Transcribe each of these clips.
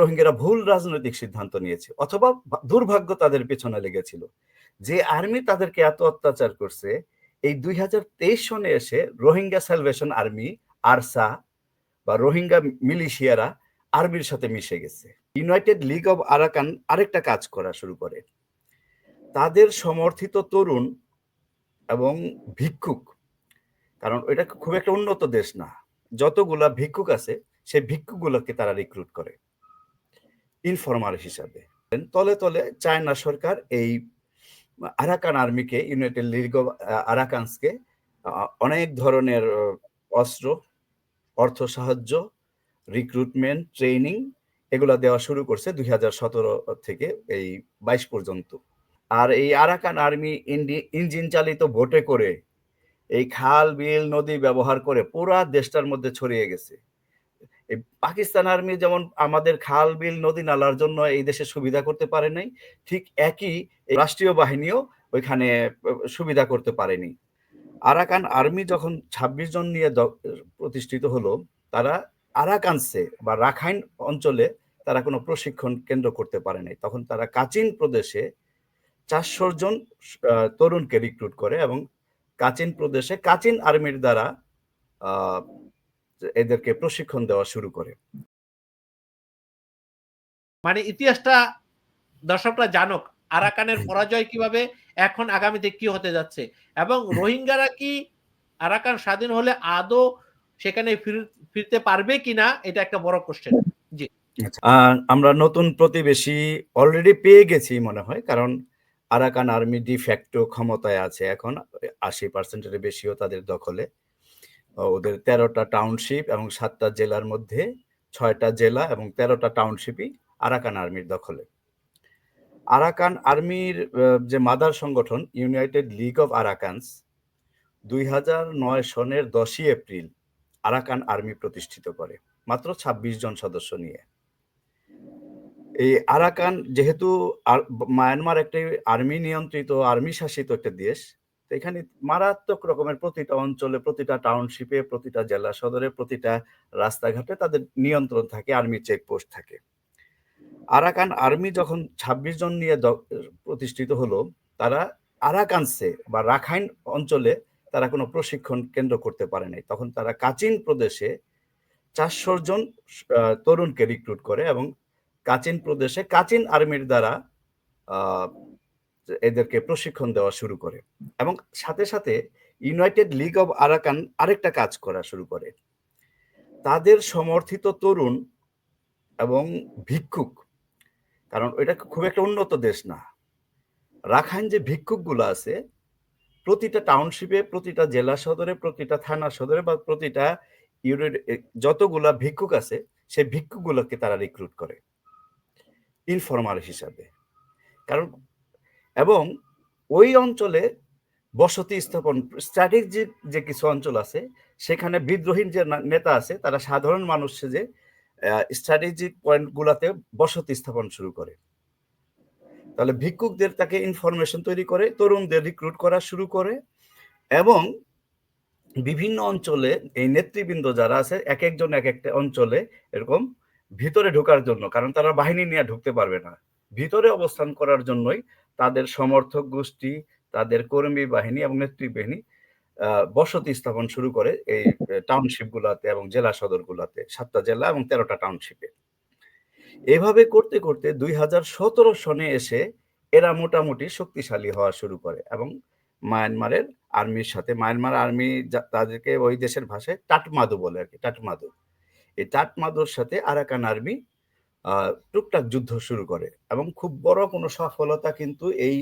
রোহিঙ্গারা ভুল রাজনৈতিক সিদ্ধান্ত নিয়েছে অথবা দুর্ভাগ্য তাদের পেছনে লেগেছিল। যে আর্মি তাদেরকে এত অত্যাচার করছে, এই দুই সনে এসে রোহিঙ্গা সালভেশন আর্মি, আরসা বা রোহিঙ্গা মিলিশিয়ারা আর্মির সাথে মিশে গেছে। ইউনাইটেড লিগ অব আরাকান আরেকটা কাজ করা শুরু করে। তাদের সমর্থিত তরুণ এবং ভিক্ষুক, কারণ এটা খুব একটা উন্নত দেশ না। যতগুলা ভিক্ষুক আছে সেই ভিক্ষুকগুলোকে তারা রিক্রুট করে। ইনফরমাল হিসাবে। তলে তলে চায়না সরকার এই আরাকান আর্মিকে, ইউনাইটেড লিগ অব আরাকানসকে অনেক ধরনের অস্ত্র, অর্থ সাহায্য রিক্রুটমেন্ট ট্রেনিং এগুলো দেওয়া শুরু করছে দুই হাজার সতেরো থেকে এই বাইশ পর্যন্ত। আর এই আরাকান আর্মি ইঞ্জিন চালিত ভোটে করে এই খাল, বিল, নদী ব্যবহার করে পুরা দেশটার মধ্যে ছড়িয়ে গেছে। এই পাকিস্তান আর্মি যেমন আমাদের খাল, বিল, নদী নালার জন্য এই দেশে সুবিধা করতে পারে নাই, ঠিক একই রাষ্ট্রীয় বাহিনীও ওইখানে সুবিধা করতে পারেনি। আরাকান আর্মি যখন ২৬ জন নিয়ে প্রতিষ্ঠিত হলো, তারা আরাকানসে বা রাখাইন অঞ্চলে তারা কোনো প্রশিক্ষণ কেন্দ্র করতে পারে নাই। তখন তারা কাচিন প্রদেশে চারশো জন তরুণকে রিক্রুট করে এবং কাচিন প্রদেশে কাচিন আর্মির দ্বারা এদেরকে প্রশিক্ষণ দেওয়া শুরু করে। মানে ইতিহাসটা দর্শকরা জানুক আরাকানের পরাজয় কীভাবে এখন আগামীতে কি হতে যাচ্ছে? এবং রোহিঙ্গারা কি আরাকান স্বাধীন হলে আদৌ সেখানে ফিরতে পারবে কিনা? এটা একটা বড় কোশ্চেন জি। আচ্ছা, আমরা নতুন প্রতিবেশী অলরেডি পেয়ে গেছি মনে হয় কারণ আরাকান আর্মি ডিফ্যাক্টো ক্ষমতায় আছে এখন আশি পার্সেন্টের বেশিও তাদের দখলে। ওদের তেরোটা টাউনশিপ এবং সাতটা জেলার মধ্যে ছয়টা জেলা এবং তেরোটা টাউনশিপই আরাকান আর্মির দখলে। আরাকান আর্মির যে মাদার সংগঠন ইউনাইটেড লিগ অফ আরাকানস দুই হাজার নয় সনের দশই এপ্রিল আরাকান আর্মি প্রতিষ্ঠিত করে, মাত্র ২৬ জন সদস্য নিয়ে। এই আরাকান যেহেতু মায়ানমার একটি আর্মি নিয়ন্ত্রিত আর্মি শাসিত একটা দেশ তো এখানে মারাত্মক রকমের প্রতিটা অঞ্চলে, প্রতিটা টাউনশিপে প্রতিটা জেলা সদরে, প্রতিটা রাস্তাঘাটে তাদের নিয়ন্ত্রণ থাকে আর্মি চেকপোস্ট থাকে। আরাকান আর্মি যখন ২৬ জন নিয়ে প্রতিষ্ঠিত হলো, তারা আরাকানসে বা রাখাইন অঞ্চলে তারা কোনো প্রশিক্ষণ কেন্দ্র করতে পারে নাই। তখন তারা কাচিন প্রদেশে চারশো জন তরুণকে রিক্রুট করে এবং কাচিন প্রদেশে কাচিন আর্মির দ্বারা এদেরকে প্রশিক্ষণ দেওয়া শুরু করে এবং সাথে সাথে ইউনাইটেড লিগ অব আরাকান আরেকটা কাজ করা শুরু করে। তাদের সমর্থিত তরুণ এবং ভিক্ষুক, কারণ এটা খুব একটা উন্নত দেশ না। রাখাইন যে ভিক্ষুকগুলো আছে, প্রতিটা টাউনশিপে প্রতিটা জেলা সদরে, প্রতিটা থানা সদরে বা প্রতিটা ইউনিট যতগুলা ভিক্ষুক আছে, সেই ভিক্ষুকগুলোকে তারা রিক্রুট করে। ইনফরমাল হিসাবে। কারণ এবং ওই অঞ্চলে বসতি স্থাপন স্ট্র্যাটেজিক যে কিছু অঞ্চল আছে, সেখানে বিদ্রোহীন যে নেতা আছে, তারা সাধারণ মানুষ যে স্ট্র্যাটেজিক পয়েন্টগুলোতে বসতি স্থাপন শুরু করে। তাহলে ভিক্ষুকদের তাকে ইনফরমেশন তৈরি করে, তরুণদের রিক্রুট করা শুরু করে এবং বিভিন্ন অঞ্চলে এই নেতৃবৃন্দ যারা আছে, এক একজন এক একটা অঞ্চলে এরকম ভিতরে ঢোকার জন্য, কারণ তারা বাহিনী নিয়ে ঢুকতে পারবে না। ভিতরে অবস্থান করার জন্যই তাদের সমর্থক গোষ্ঠী, তাদের কর্মী বাহিনী এবং নেতৃবাহিনী বসতি স্থাপন শুরু করে এই টাউনশিপ গুলাতে এবং জেলা সদর গুলাতে সাতটা জেলা এবং তেরোটা টাউনশিপে এভাবে করতে করতে দুই হাজার সতেরো সনে এসে এরা মোটামুটি শক্তিশালী হওয়া শুরু করে এবং মায়ানমারের আর্মির সাথে, মায়ানমার আর্মি তাদেরকে ওই দেশের ভাষায় টাটমাদু বলে আর কি টাটমাদু। এই টাটমাদুর সাথে আরাকান আর্মি টুকটাক যুদ্ধ শুরু করে এবং খুব বড় কোনো সফলতা কিন্তু এই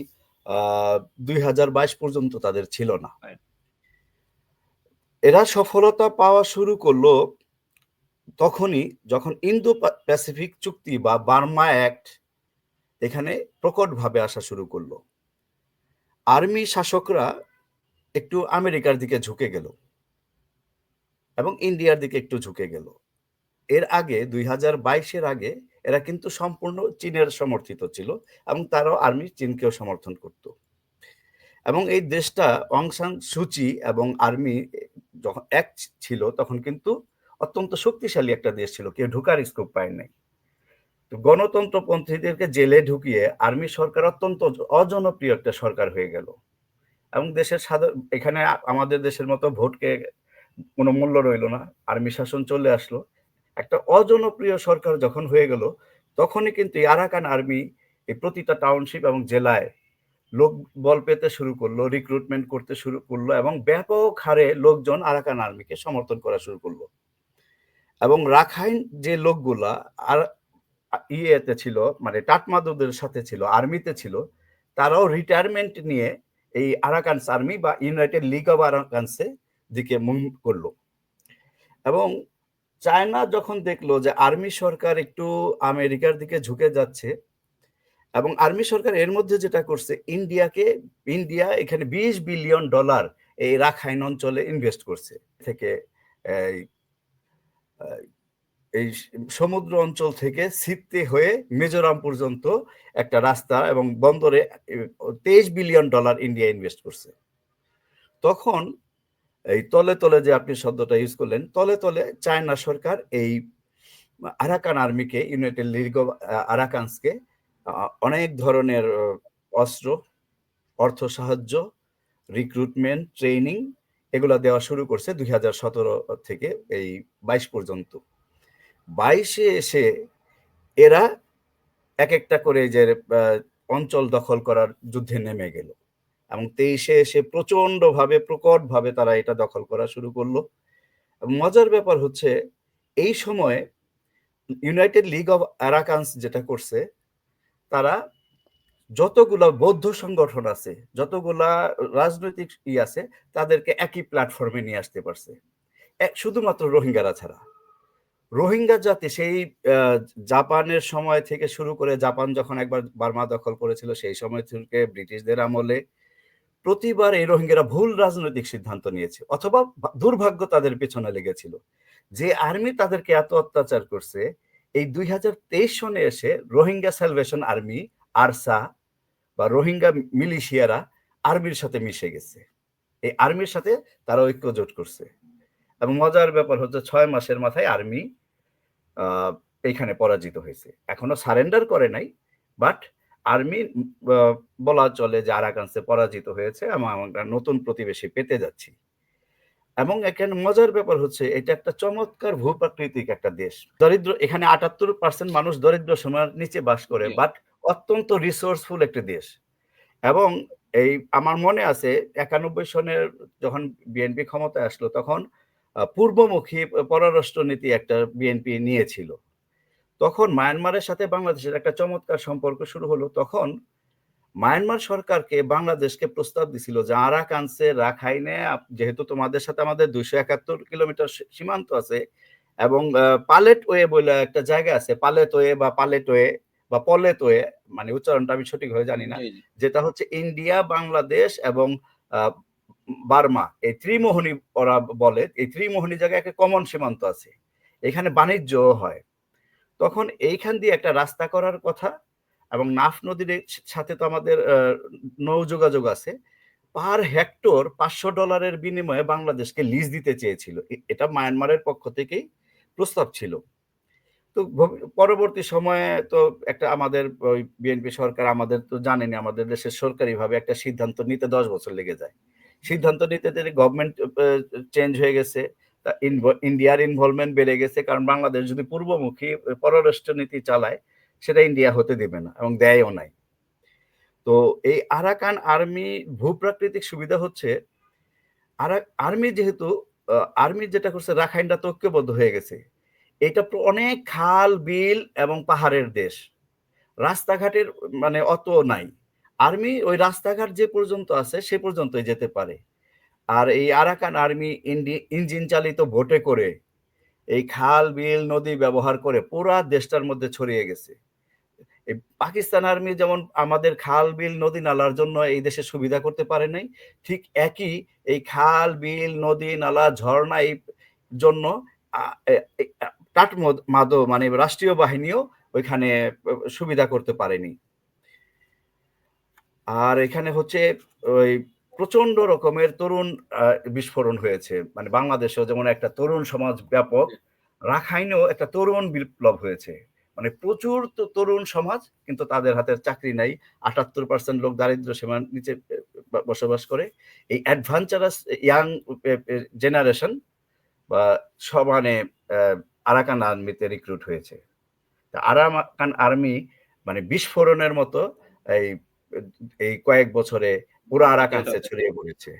দুই হাজার বাইশ পর্যন্ত তাদের ছিল না। এরা সফলতা পাওয়া শুরু করল তখনই যখন ইন্দো প্যাসিফিক চুক্তি বা বার্মা অ্যাক্ট এখানে প্রকটভাবে আসা শুরু করল। আর্মি শাসকরা একটু আমেরিকার দিকে ঝুঁকে গেল এবং ইন্ডিয়ার দিকে একটু ঝুঁকে গেল। এর আগে দুই হাজার বাইশের আগে এরা কিন্তু সম্পূর্ণ চীনের সমর্থিত ছিল এবং তারাও আর্মি চীনকেও সমর্থন করত। এবং এই দেশটা অংসান সুচি এবং আর্মি যখন এক ছিল তখন কিন্তু অত্যন্ত শক্তিশালী একটা দেশ ছিল, কেউ ঢুকার স্কোপ পায় নাই। গণতন্ত্রপন্থীদেরকে জেলে ঢুকিয়ে আর্মি সরকার অত্যন্ত অজনপ্রিয় একটা সরকার হয়ে গেল। এবং দেশের সাধারণ এখানে আমাদের দেশের মতো ভোটকে কোনো মূল্য রইল না, আর্মি শাসন চলে আসলো। একটা অজনপ্রিয় সরকার যখন হয়ে গেল, তখনই কিন্তু আরাকান আর্মি এই প্রতিটা টাউনশিপ এবং জেলায় লোক বল পেতে শুরু করল রিক্রুটমেন্ট করতে শুরু করল এবং ব্যাপক হারে লোকজন আরাকান আর্মিকে সমর্থন করা শুরু করল। এবং রাখাইন যে লোকগুলা আর ইয়েতে ছিল মানে টাটমাদুদের সাথে ছিল, আর্মিতে ছিল, তারাও রিটায়ারমেন্ট নিয়ে এই আরাকানস আর্মি বা ইউনাইটেড লিগ অব আরাকানসে দিকে মুভ করল। এবং চায়না যখন দেখল যে আর্মি সরকার একটু আমেরিকার দিকে ঝুঁকে যাচ্ছে এবং আর্মি সরকার এর মধ্যে যেটা করছে, ইন্ডিয়াকে, ইন্ডিয়া এখানে বিশ বিলিয়ন ডলার এই রাখাইন অঞ্চলে ইনভেস্ট করছে। থেকে এই সমুদ্র অঞ্চল থেকে সিপ্তে হয়ে মিজোরাম পর্যন্ত একটা রাস্তা এবং বন্দরে তেইশ বিলিয়ন ডলার ইন্ডিয়া ইনভেস্ট করছে। তখন এই তলে তলে যে আপনি শব্দটা ইউজ করলেন, তলে তলে চায়না সরকার এই আরাকান আর্মিকে, ইউনাইটেড লিগ অফ আরাকানসকে অনেক ধরনের অস্ত্র, অর্থ সাহায্য রিক্রুটমেন্ট ট্রেনিং এগুলো দেওয়া শুরু করছে দুই হাজার সতেরো থেকে এই বাইশ পর্যন্ত। বাইশে এসে এরা এক একটা করে যে অঞ্চল দখল করার যুদ্ধে নেমে গেল। এবং তেইশে এসে প্রচণ্ড ভাবে প্রকট ভাবে তারা এটা দখল করা শুরু করল। মজার ব্যাপার হচ্ছে, এই সময়ে ইউনাইটেড লিগ অফ আরাকান্স যেটা করছে, তারা যতগুলা বৌদ্ধ সংগঠন আছে, যতগুলা রাজনৈতিক ই আছে, তাদেরকে একই প্ল্যাটফর্মে নিয়ে আসতে পারছে। শুধুমাত্র রোহিঙ্গারা ছাড়া। রোহিঙ্গা জাতি সেই জাপানের সময় থেকে শুরু করে, জাপান যখন একবার বার্মা দখল করেছিল, সেই সময় থেকে ব্রিটিশদের আমলে প্রতিবার এই রোহিঙ্গারা ভুল রাজনৈতিক সিদ্ধান্ত নিয়েছে, অথবা দুর্ভাগ্য তাদের পেছনে লেগেছিল। যে আর্মি তাদেরকে এত অত্যাচার করছে, এই দুই হাজার তেইশ সনে এসে রোহিঙ্গা সালভেশন আর্মি, আরসা, বা রোহিঙ্গা মিলিশিয়ারা আর্মির সাথে মিশে গেছে। এই আর্মির সাথে তারা ঐক্য জোট করছে। এবং মজার ব্যাপার হচ্ছে ছয় মাসের মাথায় আর্মি এখানে পরাজিত হয়েছে। এখনও সারেন্ডার করে নাই, বাট আর্মি বলা চলে যে আরাকানসে পরাজিত হয়েছে এবং আমরা নতুন প্রতিবেশী পেতে যাচ্ছি। এবং এখানে মজার ব্যাপার হচ্ছে এটা একটা চমৎকার ভূপ্রাকৃতিক একটা দেশ। দরিদ্র এখানে আটাত্তর পার্সেন্ট মানুষ দরিদ্র সীমার নিচে বাস করে বাট অত্যন্ত রিসোর্সফুল একটি দেশ। এবং এই আমার মনে আছে একানব্বই সনের যখন বিএনপি ক্ষমতায় আসলো তখন পূর্বমুখী পররাষ্ট্র নীতি একটা বিএনপি নিয়েছিল। তখন মায়ানমারের সাথে বাংলাদেশের একটা চমৎকার সম্পর্ক শুরু হলো। তখন মায়ানমার সরকারকে বাংলাদেশকে প্রস্তাব দিছিল যে আরাকানসে রাখাইনে যেহেতু তোমাদের সাথে আমাদের দুইশো একাত্তর কিলোমিটার সীমান্ত আছে এবং পালেট ওয়ে বলে একটা জায়গা আছে পালেট ওয়ে বা পালেট ওয়ে বা পলেট ওয়ে মানে উচ্চারণটা আমি সঠিক হয়ে জানি না যেটা হচ্ছে ইন্ডিয়া বাংলাদেশ এবং বার্মা। এই ত্রিমোহনী ওরা বলে এই ত্রিমোহনী জায়গায় একটা কমন সীমান্ত আছে। এখানে বাণিজ্য হয়। তখন এইখান দিয়ে একটা রাস্তা করার কথা এবং নাফ নদীর সাথে তো আমাদের নৌ যোগাযোগ আছে। পার হেক্টর পাঁচশো ডলারের বিনিময়ে বাংলাদেশকে লিজ দিতে চেয়েছিল। এটা মায়ানমারের পক্ষ থেকেই প্রস্তাব ছিল। তো পরবর্তী সময়ে তো একটা আমাদের ওই বিএনপি সরকার আমাদের তো জানেনি, আমাদের দেশের সরকারিভাবে একটা সিদ্ধান্ত নিতে দশ বছর লেগে যায়। সিদ্ধান্ত নিতে গভর্নমেন্ট চেঞ্জ হয়ে গেছে। ইন্ডিয়ার ইনভলভমেন্ট বেড়ে গেছে, কারণ বাংলাদেশ যদি পূর্বমুখী পররাষ্ট্র নীতি চালায়, সেটা ইন্ডিয়া হতে দেবে না এবং দেয়ও নাই। তো এই আরাকান আর্মি ভূপ্রাকৃতিক সুবিধা হচ্ছে আর্মি যেহেতু আর্মি যেটা করছে, রাখাইনটা তো ঐক্যবদ্ধ হয়ে গেছে। এটা অনেক খাল, বিল এবং পাহাড়ের দেশ। রাস্তাঘাটের মানে অত নাই। আর্মি ওই রাস্তাঘাট যে পর্যন্ত আছে, সে পর্যন্তই যেতে পারে। আর এই আরাকান আর্মি ইঞ্জিন চালিত ভোটে করে এই খাল, বিল, নদী ব্যবহার করে পুরা দেশটার মধ্যে ছড়িয়ে গেছে। এই পাকিস্তান আর্মি যেমন আমাদের খাল, বিল, নদী নালার জন্য এই দেশে সুবিধা করতে পারে নাই, ঠিক একই এই খাল, বিল, নদী নালা, ঝর্ণা এই জন্য টাট মাদো মানে রাষ্ট্রীয় বাহিনীও ওইখানে সুবিধা করতে পারেনি। আর এখানে হচ্ছে ওই প্রচণ্ড রকমের তরুণ বিস্ফোরণ হয়েছে। মানে বাংলাদেশেও যেমন একটা তরুণ সমাজ ব্যাপক, রাখাইনেও একটা তরুণ বিপ্লব হয়েছে। মানে প্রচুর তো- তরুণ সমাজ, কিন্তু তাদের হাতের চাকরি নাই। আটাত্তর পার্সেন্ট লোক দারিদ্র সীমার নিচে বসবাস করে। এই অ্যাডভেঞ্চারাস ইয়াং জেনারেশন বা, সমানে আরাকান আর্মিতে রিক্রুট হয়েছে। আরাকান আর্মি মানে বিস্ফোরণের মতো এই এই কয়েক বছরে পুরো আরাকানসে ছড়িয়ে পড়েছে।